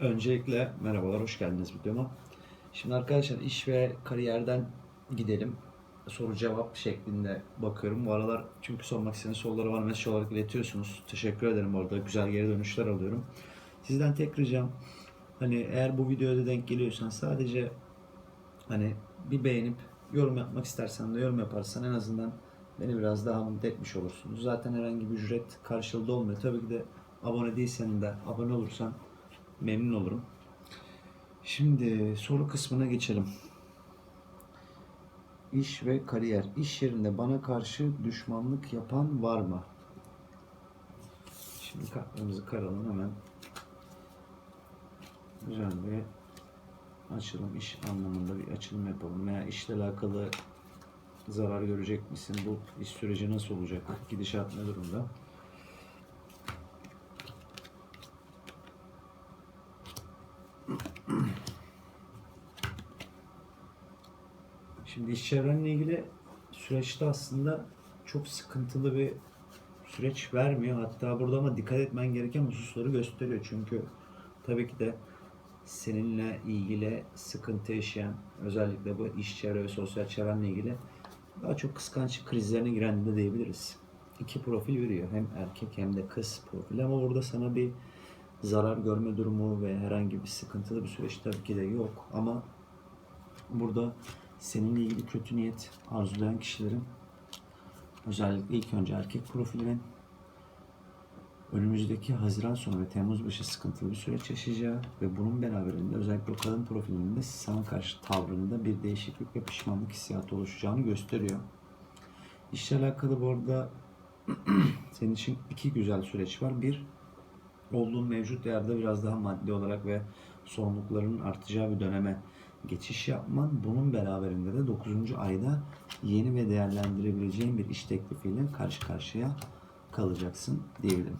Öncelikle merhabalar, hoş geldiniz videoma. Şimdi arkadaşlar iş ve kariyerden gidelim. Soru cevap şeklinde bakıyorum. Bu aralar çünkü sormak istediğiniz soruları bana mesaj olarak iletiyorsunuz. Teşekkür ederim orada. Güzel geri dönüşler alıyorum. Sizden tek ricam hani eğer bu videoya da denk geliyorsan sadece hani bir beğenip yorum yapmak istersen de yorum yaparsan en azından beni biraz daha mutlu etmiş olursunuz. Zaten herhangi bir ücret karşılığı olmuyor. Tabii ki de abone değilsen de abone olursan memnun olurum. Şimdi soru kısmına geçelim. İş ve kariyer. İş yerinde bana karşı düşmanlık yapan var mı? Şimdi kartlarımızı karalım hemen. Güzel bir açılım, iş anlamında bir açılım yapalım. Veya işle alakalı zarar görecek misin? Bu iş süreci nasıl olacak? Gidişat ne durumda? Şimdi iş çevrenle ilgili süreçte aslında çok sıkıntılı bir süreç vermiyor. Hatta burada ama dikkat etmen gereken hususları gösteriyor. Çünkü tabii ki de seninle ilgili sıkıntı yaşayan özellikle bu iş çevre ve sosyal çevrenle ilgili daha çok kıskançlık krizlerine giren de diyebiliriz. İki profil veriyor. Hem erkek hem de kız profili ama burada sana bir zarar görme durumu ve herhangi bir sıkıntılı bir süreç tabii ki de yok. Ama burada seninle ilgili kötü niyet arzulayan kişilerin özellikle ilk önce erkek profilinin önümüzdeki Haziran sonu ve Temmuz başı sıkıntılı bir süreç yaşayacağı ve bunun beraberinde özellikle kadın profilinin de sana karşı tavrında bir değişiklik ve pişmanlık hissiyatı oluşacağını gösteriyor. İşle alakalı bu arada senin için iki güzel süreç var. Bir, olduğun mevcut yerde biraz daha maddi olarak ve sorumluluklarının artacağı bir döneme geçiş yapman. Bunun beraberinde de 9. ayda yeni ve değerlendirebileceğin bir iş teklifiyle karşı karşıya kalacaksın diyebilirim.